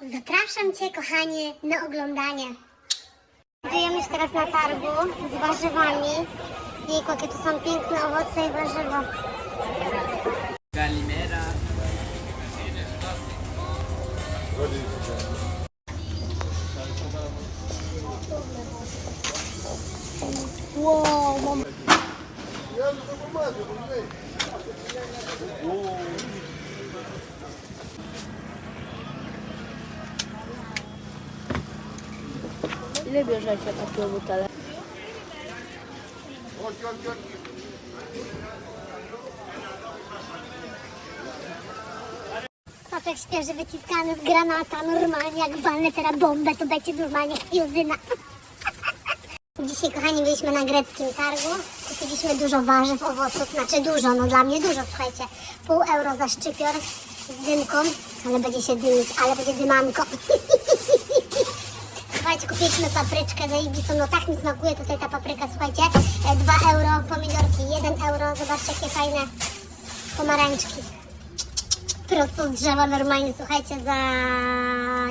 Zapraszam Cię, kochanie, na oglądanie. Znajdujemy się teraz na targu z warzywami. Jejku, jakie tu są piękne owoce i warzywa. Calimera. Wow, mam... Ile bierzecie takie butele? Soczek świeży wyciskany z granata, normalnie jak walnę teraz bombę, to będzie normalnie chwilzyna. Dzisiaj, kochani, byliśmy na greckim targu. Kupiliśmy dużo warzyw, owoców, znaczy dużo, no dla mnie dużo, słuchajcie. Pół euro za szczypior z dymką, ale będzie się dymić, ale będzie dymanko. Słuchajcie, kupiliśmy papryczkę zajebistą, no tak mi smakuje tutaj ta papryka, słuchajcie. 2 euro, pomidorki 1 euro, zobaczcie jakie fajne pomarańczki prosto z drzewa normalnie, słuchajcie, za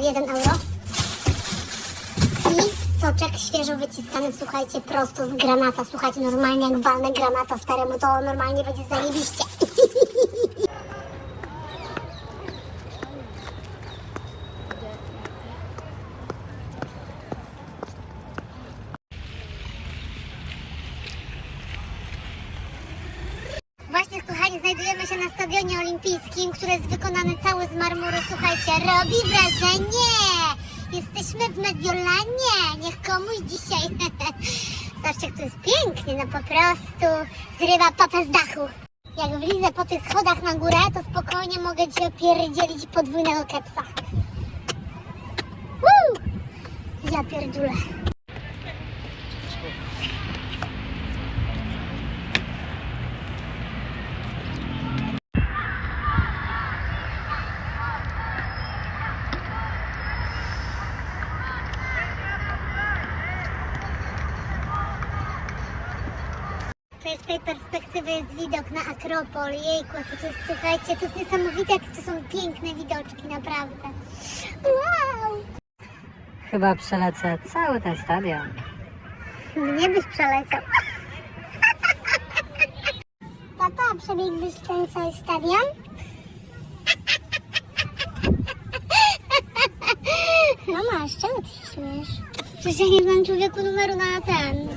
1 euro. I soczek świeżo wyciskany, słuchajcie, prosto z granata. Słuchajcie, normalnie jak walnę granata staremu, to normalnie będzie zajebiście. Właśnie, kochani, znajdujemy się na stadionie olimpijskim, który jest wykonany cały z marmuru. Słuchajcie, robi wrażenie! Jesteśmy w Mediolanie! Niech komuś dzisiaj... Zobaczcie, jak to jest pięknie, no po prostu zrywa papę z dachu. Jak wlizę po tych schodach na górę, to spokojnie mogę Ci opierdzielić podwójnego kepsa. Woo! Ja pierdolę. Z tej perspektywy jest widok na Akropol. Jejku, jakie to jest, słuchajcie, to jest niesamowite, jakie to są piękne widoczki, naprawdę. Wow! Chyba przelecę cały ten stadion. Mnie byś przeleciał. Tata, przebiegłbyś ten cały stadion? No masz, czemu ty się śmiesz? Przecież ja nie znam człowieku numeru na ten.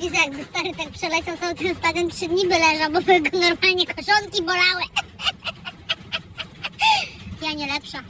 Widzę, jakby stary tak przeleciał cały ten stadion, trzy dni by leżał, bo by go normalnie koszonki bolały. Ja nie lepsza.